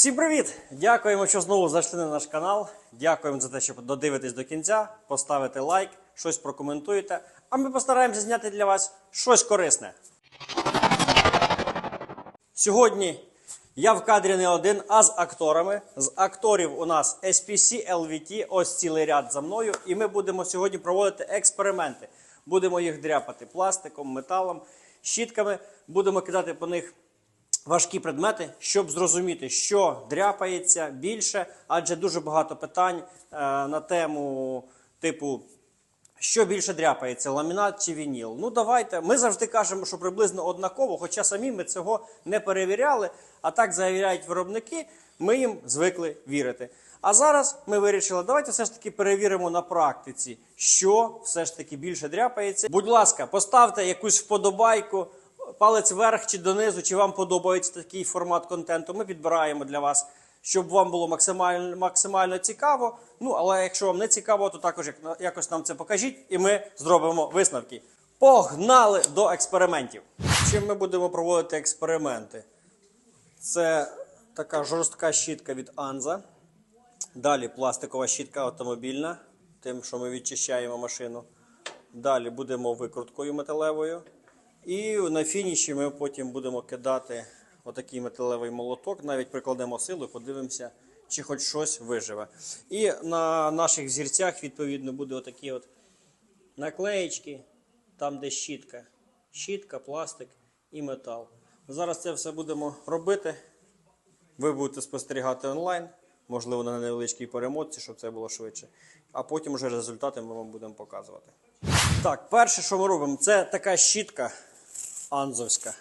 Всім привіт! Дякуємо, що знову зайшли на наш канал. Дякуємо за те, що додивитесь до кінця, поставите лайк, щось прокоментуєте. А ми постараємося зняти для вас щось корисне. Сьогодні я в кадрі не один, а з акторами. З акторів у нас SPC, LVT, ось цілий ряд за мною. І ми будемо сьогодні проводити експерименти. Будемо їх дряпати пластиком, металом, щітками. Будемо кидати по них важкі предмети, щоб зрозуміти, що дряпається більше, адже дуже багато питань е, на тему типу. Що більше дряпається, ламінат чи вініл? Ну давайте. Ми завжди кажемо, що приблизно однаково, хоча самі ми цього не перевіряли, а так заявляють виробники, ми їм звикли вірити. А зараз ми вирішили, давайте все ж таки перевіримо на практиці, що все ж таки більше дряпається. Будь ласка, поставте якусь вподобайку, палець вверх чи донизу, чи вам подобається такий формат контенту. Ми підбираємо для вас, щоб вам було максимально, максимально цікаво. Ну, але якщо вам не цікаво, то також якось нам це покажіть, і ми зробимо висновки. Погнали до експериментів. Чим ми будемо проводити експерименти? Це така жорстка щітка від Анза. Далі пластикова щітка автомобільна, тим, що ми відчищаємо машину. Далі будемо викруткою металевою. І на фініші ми потім будемо кидати отакий металевий молоток, навіть прикладемо силу, подивимося, чи хоч щось виживе. І на наших зірцях, відповідно, буде отакі от наклеєчки, там, де щітка. Щітка, пластик і метал. Зараз це все будемо робити. Ви будете спостерігати онлайн, можливо, на невеличкій перемотці, щоб це було швидше. А потім вже результати ми вам будемо показувати. Так, перше, що ми робимо, це така щітка анзовська,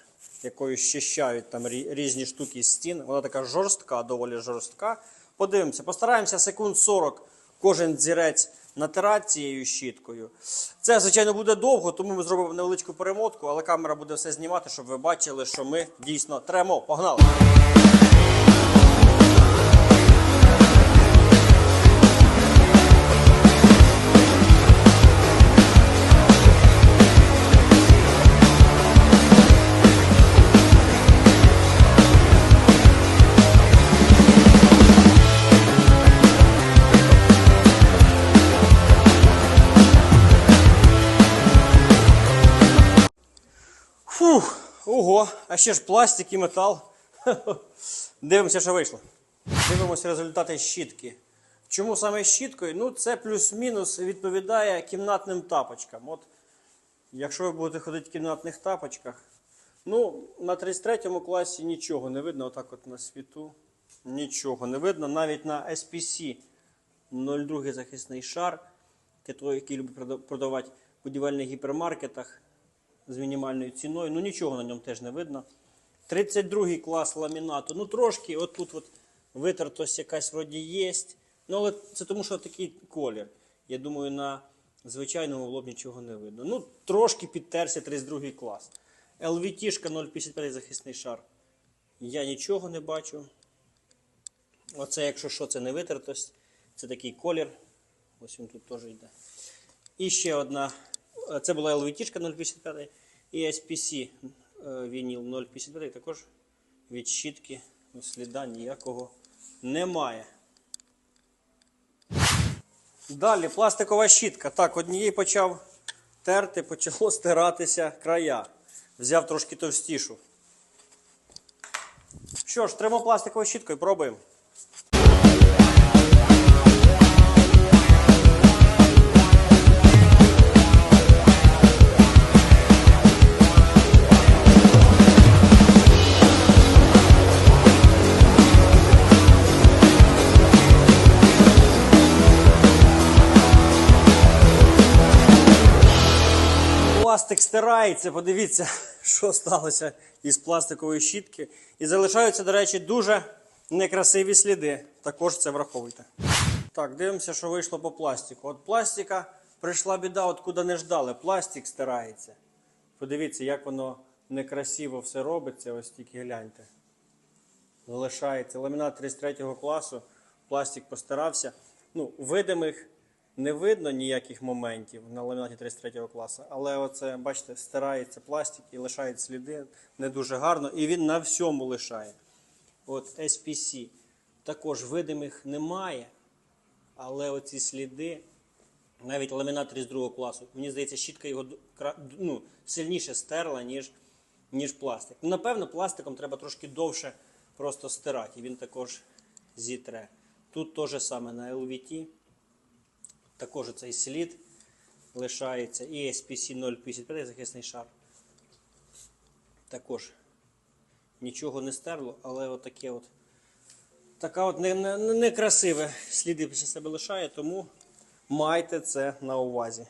якою щищають там різні штуки з стін. Вона така жорстка, доволі жорстка. Подивимося, постараємося секунд 40 кожен дзірець натирати цією щіткою. Це, звичайно, буде довго, тому ми зробимо невеличку перемотку, але камера буде все знімати, щоб ви бачили, що ми дійсно тремо. Погнали! Ого, а ще ж пластик і метал. Дивимося, що вийшло. Дивимося результати щітки. Чому саме щіткою? Ну, це плюс-мінус відповідає кімнатним тапочкам. От, якщо ви будете ходити в кімнатних тапочках, ну, на 33 класі нічого не видно, отак от на світу. Нічого не видно. Навіть на SPC 02 захисний шар, який любить продавати в будівельних гіпермаркетах з мінімальною ціною. Ну нічого на ньому теж не видно. 32 клас ламінату. Ну трошки отут от витертость якась вроді є. Ну, але це тому, що такий колір. Я думаю, на звичайному було б нічого не видно. Ну, трошки підтерся 32 клас. LVT 0,55 захисний шар. Я нічого не бачу. Оце, якщо що, це не витертость. Це такий колір. Ось він тут теж йде. І ще одна. Е, Це була LVT 0,55 і SPC е, вініл 0,55. Також від щітки сліда ніякого немає. Далі пластикова щітка. Так, однієї почав терти, почало стиратися края. Взяв трошки товстішу. Що ж, термопластиковою щіткою пробуємо. Стирається, подивіться, що сталося із пластикової щітки. І залишаються, до речі, дуже некрасиві сліди. Також це враховуйте. Так, дивимося, що вийшло по пластику. От пластика прийшла біда, откуда не ждали. Пластик стирається. Подивіться, як воно некрасиво все робиться. Ось тільки гляньте. Залишається. Ламінат 33 класу, пластик постарався. Ну, видимих не видно ніяких моментів на ламінаті 33 класу, але оце, бачите, стирається пластик і лишають сліди не дуже гарно. І він на всьому лишає. От SPC також видимих немає. Але оці сліди, навіть ламінат з другого класу, мені здається, щітка його ну, сильніше стерла, ніж, ніж пластик. Ну, напевно, пластиком треба трошки довше просто стирати. І він також зітре. Тут теж саме на LVT. Також цей слід лишається. І SPC 055 захисний шар. Також нічого не стерло, але отаке от. Така от не- не- не- некрасиве сліди після себе лишає, тому майте це на увазі.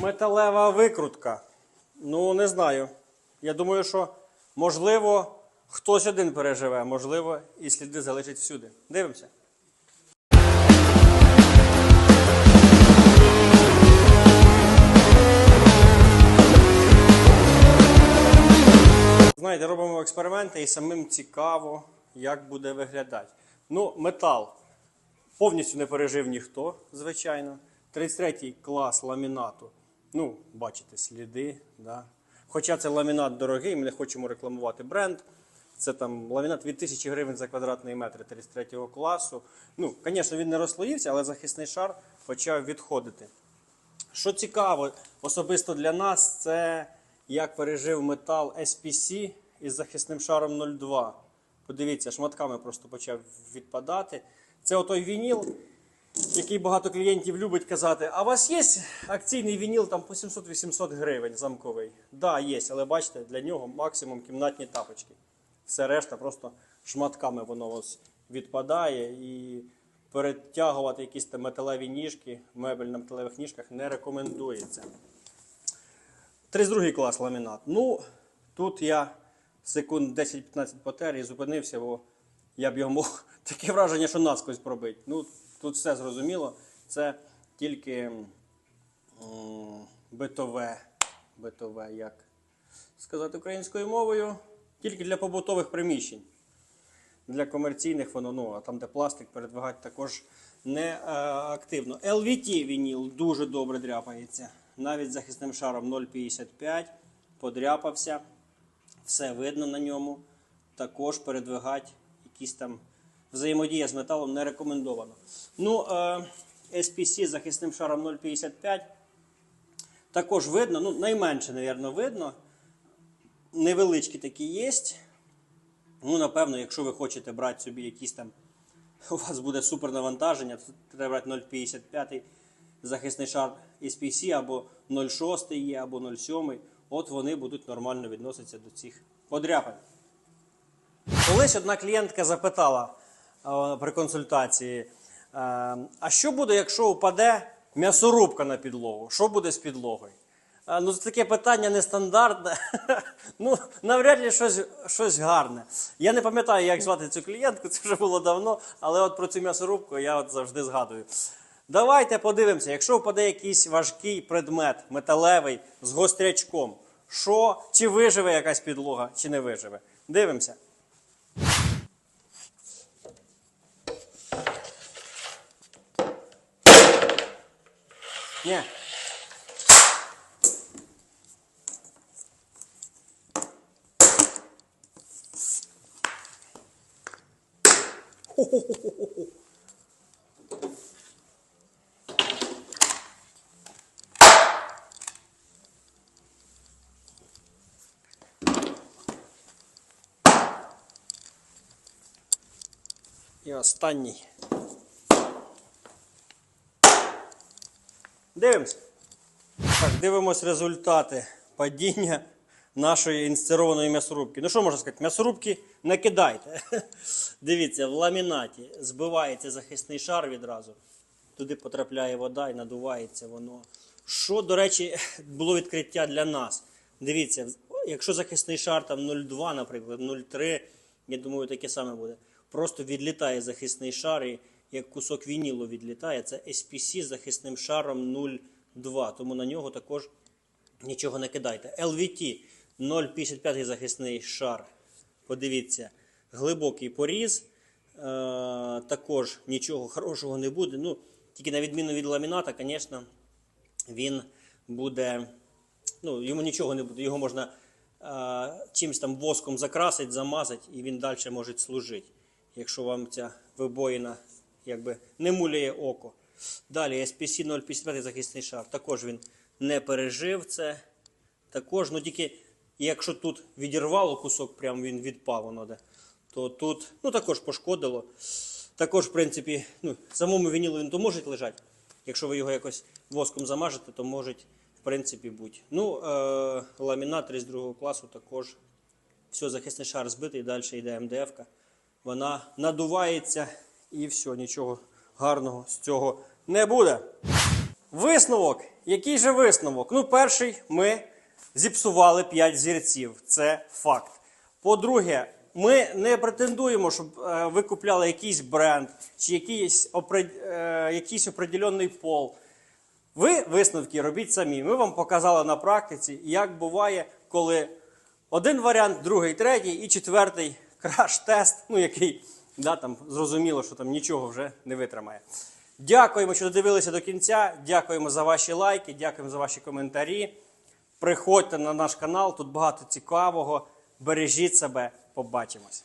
Металева викрутка. Ну, не знаю. Я думаю, що можливо хтось один переживе, можливо, і сліди залишать всюди. Дивимося. Знаєте, робимо експерименти і самим цікаво, як буде виглядати. Ну, метал повністю не пережив ніхто, звичайно. 33 клас ламінату. Ну, бачите, сліди. Да. Хоча це ламінат дорогий, ми не хочемо рекламувати бренд. Це там ламінат від 1000 гривень за квадратний метр 33 класу. Ну, звісно, він не розслоївся, але захисний шар почав відходити. Що цікаво, особисто для нас, це як пережив метал SPC із захисним шаром 0,2. Подивіться, шматками просто почав відпадати. Це отой вініл, який багато клієнтів любить казати. А у вас є акційний вініл там по 700-800 гривень замковий? Так, да, є, але бачите, для нього максимум кімнатні тапочки. Все решта просто шматками воно ось відпадає і перетягувати якісь там металеві ніжки, мебель на металевих ніжках не рекомендується. 32 клас ламінат. Ну, тут я секунд 10-15 потер і зупинився, бо я б його мог таке враження, що наскось пробити. Ну, тут все зрозуміло. Це тільки битове, битове, як сказати українською мовою, тільки для побутових приміщень. Для комерційних воно, ну, а там, де пластик передвигати, також не е, активно. LVT вініл дуже добре дряпається. Навіть захисним шаром 0,55 подряпався. Все видно на ньому. Також передвигати якісь там взаємодія з металом не рекомендовано. Ну, е, SPC з захисним шаром 0,55 також видно, ну, найменше, мабуть, видно. Невеличкі такі є. Ну, напевно, якщо ви хочете брати собі якісь там, у вас буде супер навантаження, то треба брати 0,55 захисний шар SPC або 0,6 є, або 0,7. От вони будуть нормально відноситися до цих подряпин. Колись одна клієнтка запитала е, при консультації: е, а що буде, якщо упаде м'ясорубка на підлогу? Що буде з підлогою? Е, Ну, це таке питання нестандартне. ну, навряд ли щось, щось гарне. Я не пам'ятаю, як звати цю клієнтку, це вже було давно, але от про цю м'ясорубку я от завжди згадую. Давайте подивимося, якщо впаде якийсь важкий предмет, металевий, з гострячком, що, чи виживе якась підлога, чи не виживе. Дивимося. Ні. Останній. Дивимось. Так, дивимось результати падіння нашої інсцерованої м'ясорубки. Ну що можна сказати? М'ясорубки не кидайте. Дивіться, в ламінаті збивається захисний шар відразу. Туди потрапляє вода і надувається воно. Що, до речі, було відкриття для нас. Дивіться, якщо захисний шар там 0,2, наприклад, 0,3, я думаю, таке саме буде. Просто відлітає захисний шар і як кусок вінілу відлітає. Це SPC з захисним шаром 0,2. Тому на нього також нічого не кидайте. LVT 0,55 захисний шар. Подивіться, глибокий поріз. Е, також нічого хорошого не буде. Ну, тільки на відміну від ламіната, звісно, він буде. Ну, йому нічого не буде. Його можна е, чимось там воском закрасити, замазати, і він далі може служити. Якщо вам ця вибоїна якби не муляє око. Далі SPC 055 захисний шар. Також він не пережив це. Також, ну тільки якщо тут відірвало кусок, прям він відпав воно де, то тут ну, також пошкодило. Також, в принципі, ну, самому вінілу він то може лежати. Якщо ви його якось воском замажете, то може, в принципі, бути. Ну, е- ламінат 32 класу також. Все, захисний шар збитий, далі йде МДФ-ка. Вона надувається і все, нічого гарного з цього не буде. Висновок. Який же висновок? Ну, перший, ми зіпсували 5 зірців. Це факт. По-друге, ми не претендуємо, щоб е, ви купляли якийсь бренд чи якийсь, опред- е, якийсь определенний пол. Ви висновки робіть самі. Ми вам показали на практиці, як буває, коли один варіант, другий, третій і четвертий краш-тест, ну який да, там, зрозуміло, що там нічого вже не витримає. Дякуємо, що додивилися до кінця. Дякуємо за ваші лайки, дякуємо за ваші коментарі. Приходьте на наш канал, тут багато цікавого. Бережіть себе, побачимось.